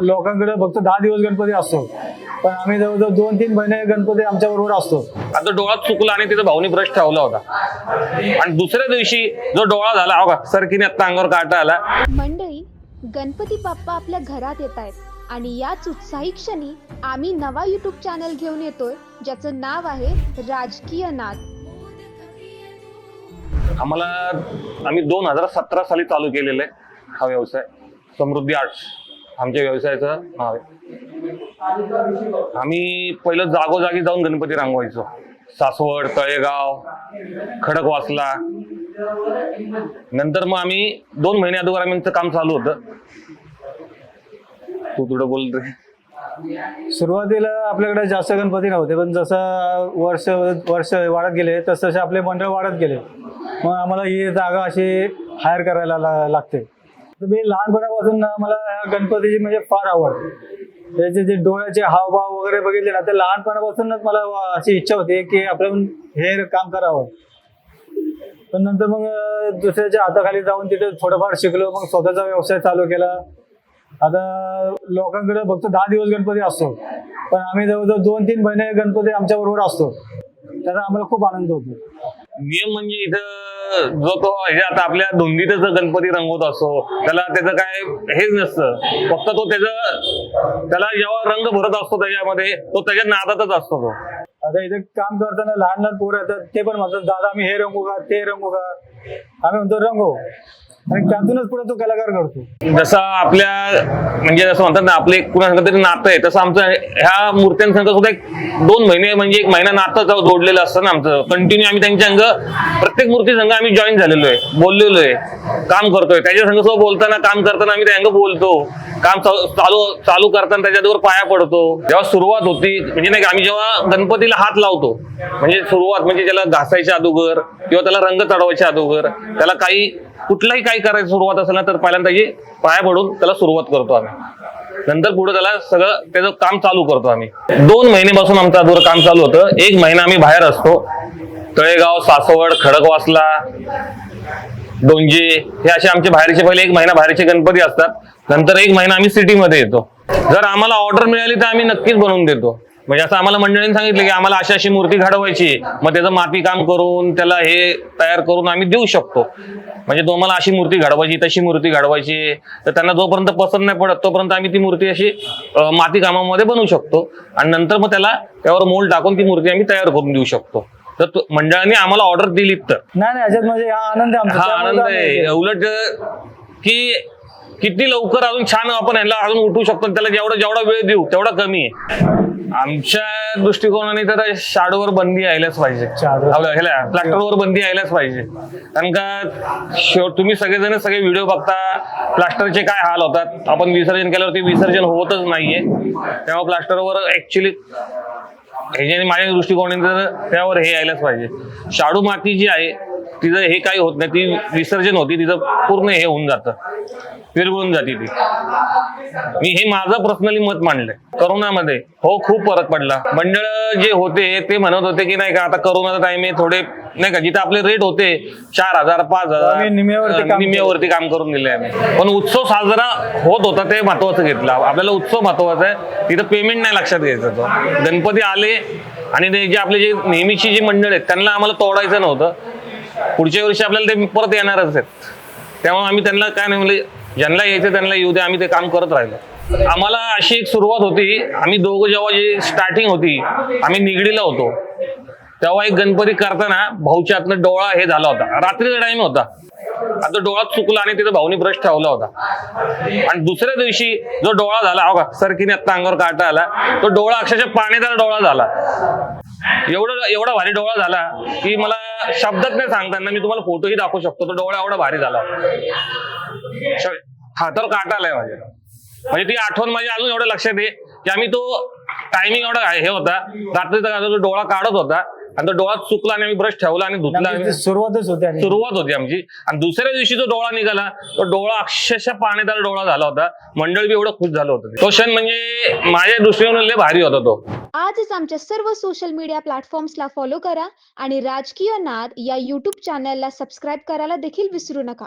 लोकांकडे फक्त दहा दिवस गणपती असतो. पण आम्ही जवळजवळ दोन तीन महिने गणपती आमच्या बरोबर असतो. आता डोळा चुकला आणि तिथं भाऊनी ब्रश ठेवला होता. आणि दुसऱ्या दिवशी जो डोळा झाला हो का सरकीने आता अंगावर काटा आला. मंडळी गणपती बाप्पा आपल्या घरात येत आहेत. आणि याच उत्साही क्षणी आम्ही नवा युट्यूब चॅनल घेऊन येतोय ज्याचं नाव आहे राजकीय नाद. आम्हाला आम्ही दोन हजार सतरा साली चालू केलेला आहे हा व्यवसाय समृद्धी आर्ट्स. आमच्या व्यवसायाचं नाव आहे. आम्ही पहिलं जागोजागी जाऊन गणपती रांगवायचो. सासवड तळेगाव खडकवासला. नंतर मग आम्ही दोन महिने अगोदर आम्ही काम चालू होतं. तू थोडं बोल रे. सुरुवातीला आपल्याकडे जास्त गणपती नव्हते पण जसं वर्ष वर्ष वाढत गेले तस तसे आपले मंडळ वाढत गेले. मग आम्हाला ही जागा अशी हायर करायला ला- लागते. मी लहानपणापासून ना मला ह्या गणपतीची म्हणजे फार आवड. त्याचे जे डोळ्याचे हावभाव वगैरे बघितले ना ते लहानपणापासूनच मला अशी इच्छा होती की आपण हे काम करावं. पण नंतर मग दुसऱ्याच्या हाताखाली जाऊन तिथे थोडंफार शिकलो मग स्वतःचा व्यवसाय चालू केला. आता लोकांकडे फक्त दहा दिवस गणपती असतो पण आम्ही जवळजवळ दोन तीन महिने गणपती आमच्या बरोबर असतो. त्याचा आम्हाला खूप आनंद होतो. नियम म्हणजे इथं जो तो हे आता आपल्या धुंदीतच गणपती रंगवत असतो. त्याला त्याचं काय हेच नसतं. फक्त तो त्याचं त्याला जेव्हा रंग भरत असतो त्याच्यामध्ये तो त्याच्या नादातच असतो तो. आता इथे काम करताना लहान लहान पोरं येतात ते पण म्हणतात दादा आम्ही हे रंगू का? ते रंगू का? आम्ही म्हणतो रंगो आणि त्यातूनच पुढे तो कलाकार घडतो. जसं आपल्या म्हणजे जसं म्हणतात ना आपले एक तरी नातं आहे. तसं आमचं ह्या मूर्त्यांसंग सुद्धा एक दोन महिने म्हणजे एक महिना नातं जोडलेलं असतं ना आमचं. कंटिन्यू आम्ही त्यांच्या अंग प्रत्येक मूर्ती संघ आम्ही जॉईन झालेलो आहे बोललेलो आहे काम करतोय. त्याच्या संघ सोबत बोलताना काम करताना आम्ही त्या अंग बोलतो. काम चालू चालू- चालू करताना त्याच्यावर पाया पडतो. जेव्हा सुरुवात होती म्हणजे नाही का आम्ही जेव्हा गणपतीला हात लावतो म्हणजे सुरुवात म्हणजे त्याला घासायच्या अगोदर किंवा त्याला रंग चढवायच्या अगोदर त्याला काही कुठलाही काही करायची सुरुवात असेल ना तर पहिल्यांदा त्याची पाया पडून त्याला सुरुवात करतो आम्ही. नंतर पुढे त्याला सगळं त्याचं काम चालू करतो आम्ही. दोन महिनेपासून आमचं अगोदर काम चालू होतं. एक महिना आम्ही बाहेर असतो. तळेगाव सासवड खडकवासला डोंजे हे असे आमचे बाहेरचे पहिले एक महिना बाहेरचे गणपती असतात. नंतर एक महिना आम्ही सिटीमध्ये येतो. जर आम्हाला ऑर्डर मिळाली तर आम्ही नक्कीच बनवून देतो. म्हणजे असं आम्हाला मंडळीने सांगितलं की आम्हाला अशी अशी मूर्ती घडवायची मग त्याचं माती काम करून त्याला हे तयार करून आम्ही देऊ शकतो. म्हणजे तुम्हाला अशी मूर्ती घडवायची तशी मूर्ती घडवायची तर त्यांना जोपर्यंत पसंत नाही पडत तोपर्यंत आम्ही ती मूर्ती अशी माती कामामध्ये बनवू शकतो. आणि नंतर मग त्याला त्यावर मोल टाकून ती मूर्ती आम्ही तयार करून देऊ शकतो. तर मंडळाने आम्हाला ऑर्डर दिलीत तर. नाही नाही म्हणजे हा आनंद आहे हा आनंद. उलट की किती लवकर अजून छान आपण ह्याला अजून उठू शकतो त्याला जेवढा जेवढा वेळ देऊ तेवढा कमी आहे. आमच्या दृष्टिकोनाने तर शाडोवर बंदी यायलाच पाहिजे. ह्याला प्लास्टरवर बंदी यायलाच पाहिजे. कारण का शेवट तुम्ही सगळेजण सगळे व्हिडिओ बघता प्लास्टरचे काय हाल होतात? आपण विसर्जन केल्यावरती विसर्जन होतच नाहीये. तेव्हा प्लास्टरवर ऍक्च्युली हे जे माझ्या दृष्टिकोनाने तर त्यावर हे यायलाच पाहिजे. शाडू माती जी आहे तिचं हे काही होत नाही ती विसर्जन होती तिचं पूर्ण हे होऊन जातं. विरघळून जाते ती. मी हे माझं पर्सनली मत मांडलंय. करोनामध्ये हो खूप फरक पडला. मंडळ जे होते ते म्हणत होते की नाही का आता करोनाचा टाइम आहे थोडे नाही का जिथे आपले रेट होते चार हजार पाच हजार काम निम्म्यावरती काम करून दिले आम्ही. पण उत्सव साजरा होत होता ते महत्वाचं घेतलं. आपल्याला उत्सव महत्त्वाचा आहे तिथं पेमेंट नाही लक्षात घ्यायचं तो. गणपती आले आणि ते जे आपले जे नेहमीची जी मंडळ आहेत त्यांना आम्हाला तोडायचं नव्हतं. पुढच्या वर्षी आपल्याला ते परत येणारच आहेत. त्यामुळे आम्ही त्यांना काय नाही म्हणजे ज्यांना यायचं त्यांना येऊ दे आम्ही ते काम करत राहिलो. आम्हाला अशी एक सुरुवात होती आम्ही दोघं जेव्हा जी स्टार्टिंग होती आम्ही निगडीला होतो. तेव्हा एक गणपती करताना भाऊच्या हातनं डोळा हे झाला होता. रात्रीचा टाइम होता. आता डोळा चुकला आणि तिथं भाऊनी ब्रश ठेवला होता. आणि दुसऱ्या दिवशी जो डोळा झाला हो का सरकीने आता अंगावर काटा आला तो डोळा अक्षरशः पाणीदार डोळा झाला. एवढं एवढा भारी डोळा झाला की मला शब्दात नाही सांगताना मी तुम्हाला फोटोही दाखवू शकतो. तो डोळा एवढा भारी झाला. हातावर काटा आलाय माझ्या. म्हणजे ती आठवण माझी अजून एवढं लक्षात आहे की आम्ही तो टायमिंग एवढा हे होता. रात्रीचा तो डोळा काढत होता आणि तो डोळा चुकला आणि आम्ही ब्रश ठेवला आणि धुतला. सुरुवातच होती सुरुवात होती आमची. आणि दुसऱ्या दिवशी जो डोळा निघाला तो डोळा अक्षरशः पाण्यादार डोळा झाला होता. मंडळ बी एवढं खुश झालं होतं. तो क्षण म्हणजे माझ्या दृष्टीने लय भारी होता तो. आजच आमच्या सर्व सोशल मीडिया प्लॅटफॉर्म्सला फॉलो करा आणि राजकीय नाद या यूट्यूब चॅनलला सबस्क्राईब करायला देखील विसरू नका.